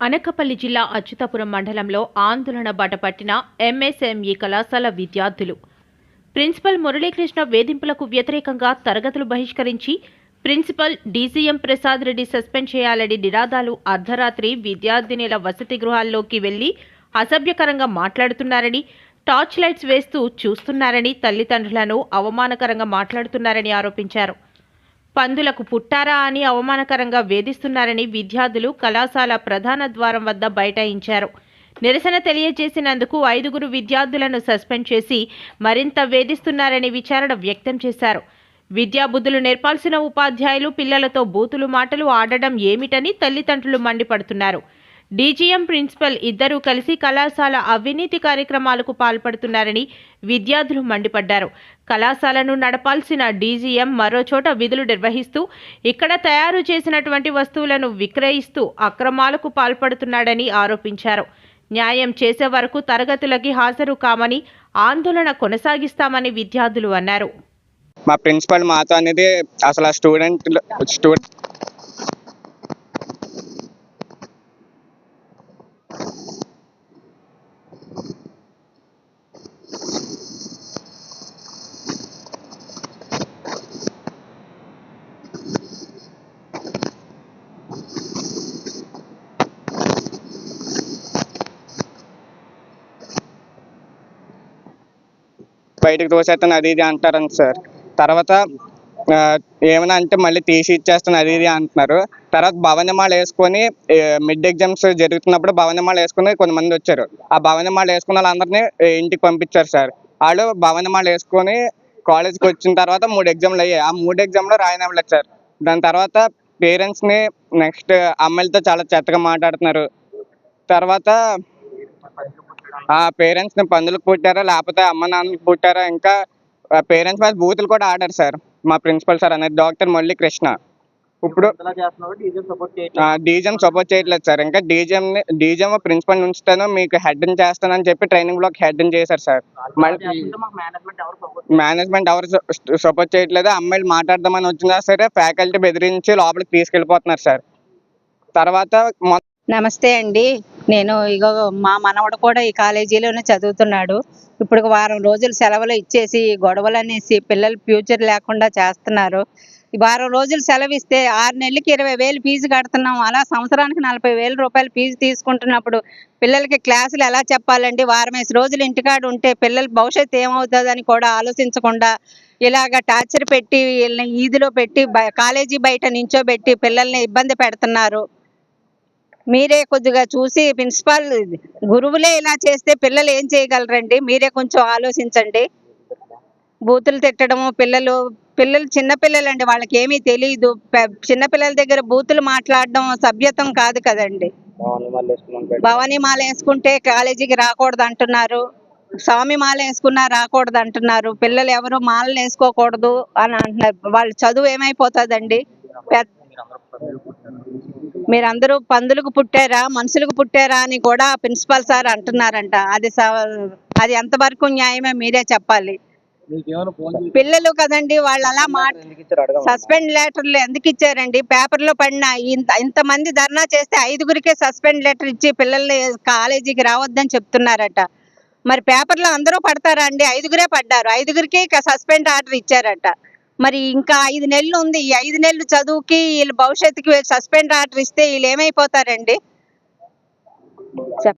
అనకపల్లి జిల్లా అచ్యుతాపురం మండలంలో ఆందోళన బాటపట్టిన ఎంఎస్ఎంఈ కళాశాల విద్యార్థులు. ప్రిన్సిపల్ మురళీకృష్ణ వేధింపులకు వ్యతిరేకంగా తరగతులు బహిష్కరించి principal DCM Prasad Reddy suspend చేయాలని నినాదాలు అర్ధరాత్రి విద్యార్థినిల వసతి గృహాల్లోకి వెళ్ళి అసభ్యకరంగా మాట్లాడుతున్నారని టార్చ్ లైట్స్ వేస్తూ చూస్తున్నారని తల్లిదండ్రులను అవమానకరంగా మాట్లాడుతున్నారని ఆరోపించారు. పందులకు పుట్టారా అని అవమానకరంగా వేధిస్తున్నారని విద్యార్థులు కళాశాల ప్రధాన ద్వారం వద్ద బైఠాయించారు. నిరసన తెలియజేసినందుకు ఐదుగురు విద్యార్థులను సస్పెండ్ చేసి మరింత వేధిస్తున్నారని విచారణ వ్యక్తం చేశారు. విద్యాబుద్ధులు నేర్పాల్సిన ఉపాధ్యాయులు పిల్లలతో బూతులు మాటలు ఆడడం ఏమిటని తల్లిదండ్రులు మండిపడుతున్నారు. డీజీఎం ప్రిన్సిపల్ ఇద్దరూ కలిసి కళాశాల అవినీతి కార్యక్రమాలకు పాల్పడుతున్నారని విద్యార్థులు మండిపడ్డారు. కళాశాలను నడపాల్సిన డీజీఎం మరోచోట విధులు నిర్వహిస్తూ ఇక్కడ తయారు చేసినటువంటి వస్తువులను విక్రయిస్తూ అక్రమాలకు పాల్పడుతున్నాడని ఆరోపించారు. న్యాయం చేసే వరకు తరగతులకి హాజరు కామని ఆందోళన కొనసాగిస్తామని విద్యార్థులు అన్నారు. మా ప్రిన్సిపల్ మాతో అనేది అసలు ఆ స్టూడెంట్ స్టూడెంట్ బయటకు తోసేస్తాను అది ఇది అంటారండి సార్. తర్వాత ఏమైనా అంటే మళ్ళీ తీసి ఇచ్చేస్తాను అది ఇది అంటున్నారు. తర్వాత భవనమాల వేసుకొని మిడ్ ఎగ్జామ్స్ జరుగుతున్నప్పుడు భవనమాల వేసుకుని కొంతమంది వచ్చారు. ఆ భవనమాల వేసుకున్న వాళ్ళందరినీ ఇంటికి పంపించారు సార్. వాళ్ళు భవనమాల వేసుకొని కాలేజ్కి వచ్చిన తర్వాత మూడు ఎగ్జామ్లు అయ్యాయి. ఆ మూడు ఎగ్జామ్లో రాయనివ్వలేదు సార్. దాని తర్వాత పేరెంట్స్ని నెక్స్ట్ అమ్మాయిలతో చాలా చెత్తగా మాట్లాడుతున్నారు. తర్వాత ఆ పేరెంట్స్ని పందులకు పుట్టారా లేకపోతే అమ్మ నాన్నలకు పుట్టారా ఇంకా పేరెంట్స్ మీద బూతులు కూడా ఆడారు సార్. మా ప్రిన్సిపల్ సార్ అనేది డాక్టర్ మురళీ కృష్ణ. ఇప్పుడు డీజిల్ సపోర్ట్ చేయట్లేదు. డీజీఎం సపోర్ట్ చేయట్లేదు సార్. ఇంకా డీజీఎం డీజీఎం ప్రిన్సిపల్ ఉంచుతాను మీకు హెడ్ చేస్తానని చెప్పి ట్రైనింగ్ బ్లాక్ హెడ్ చేశారు సార్. మేనేజ్మెంట్ ఎవరు సపోర్ట్ చేయట్లేదు. అమ్మాయిలు మాట్లాడదామని వచ్చినా సరే ఫ్యాకల్టీ బెదిరించి లోపలికి తీసుకెళ్ళిపోతున్నారు సార్. తర్వాత నమస్తే అండి. నేను ఇగో మా మనవడు కూడా ఈ కాలేజీలోనే చదువుతున్నాడు. ఇప్పుడు వారం రోజులు సెలవులు ఇచ్చేసి గొడవలు అనేసి పిల్లలు ఫ్యూచర్ లేకుండా చేస్తున్నారు. వారం రోజులు సెలవు ఇస్తే ఆరు నెలలకి ఇరవై వేలు ఫీజు కడుతున్నాం. అలా సంవత్సరానికి నలభై వేల రూపాయలు ఫీజు తీసుకుంటున్నప్పుడు పిల్లలకి క్లాసులు ఎలా చెప్పాలండి? వారం వేసి రోజులు ఇంటికాడ ఉంటే పిల్లల భవిష్యత్తు ఏమవుతుందని కూడా ఆలోచించకుండా ఇలాగ టార్చర్ పెట్టి వీళ్ళని ఈదిలో పెట్టి కాలేజీ బయట నించోబెట్టి పిల్లల్ని ఇబ్బంది పెడుతున్నారు. మీరే కొద్దిగా చూసి ప్రిన్సిపాల్ గురువులే ఇలా చేస్తే పిల్లలు ఏం చేయగలరండి? మీరే కొంచెం ఆలోచించండి. బూతులు తిట్టడము పిల్లలు పిల్లలు చిన్న పిల్లలండి వాళ్ళకి ఏమీ తెలియదు చిన్న పిల్లల దగ్గర బూతులు మాట్లాడడం సభ్యతం కాదు కదండి. భవానీ మాల వేసుకుంటే కాలేజీకి రాకూడదు అంటున్నారు. స్వామి మాల వేసుకున్నా రాకూడదు అంటున్నారు. పిల్లలు ఎవరు మాలలు వేసుకోకూడదు అని అంటున్నారు. వాళ్ళ చదువు ఏమైపోతుందండి? మీరందరూ పందులకు పుట్టారా మనుషులకు పుట్టారా అని కూడా ప్రిన్సిపాల్ సార్ అంటున్నారంట. అది అది ఎంతవరకు న్యాయమే మీరే చెప్పాలి. పిల్లలు కదండి వాళ్ళు అలా. సస్పెండ్ లెటర్లు ఎందుకు ఇచ్చారండి? పేపర్లో పడిన ఇంత ఇంతమంది ధర్నా చేస్తే ఐదుగురికే సస్పెండ్ లెటర్ ఇచ్చి పిల్లల్ని కాలేజీకి రావద్దని చెప్తున్నారట. మరి పేపర్లో అందరూ పడతారా అండి? ఐదుగురే పడ్డారు. ఐదుగురికి సస్పెండ్ ఆర్డర్ ఇచ్చారట. మరి ఇంకా ఐదు నెలలు ఉంది. ఈ ఐదు నెలలు చదువుకి వీళ్ళు భవిష్యత్తుకి సస్పెండ్ ఆర్డర్ ఇస్తే వీళ్ళు ఏమైపోతారండి?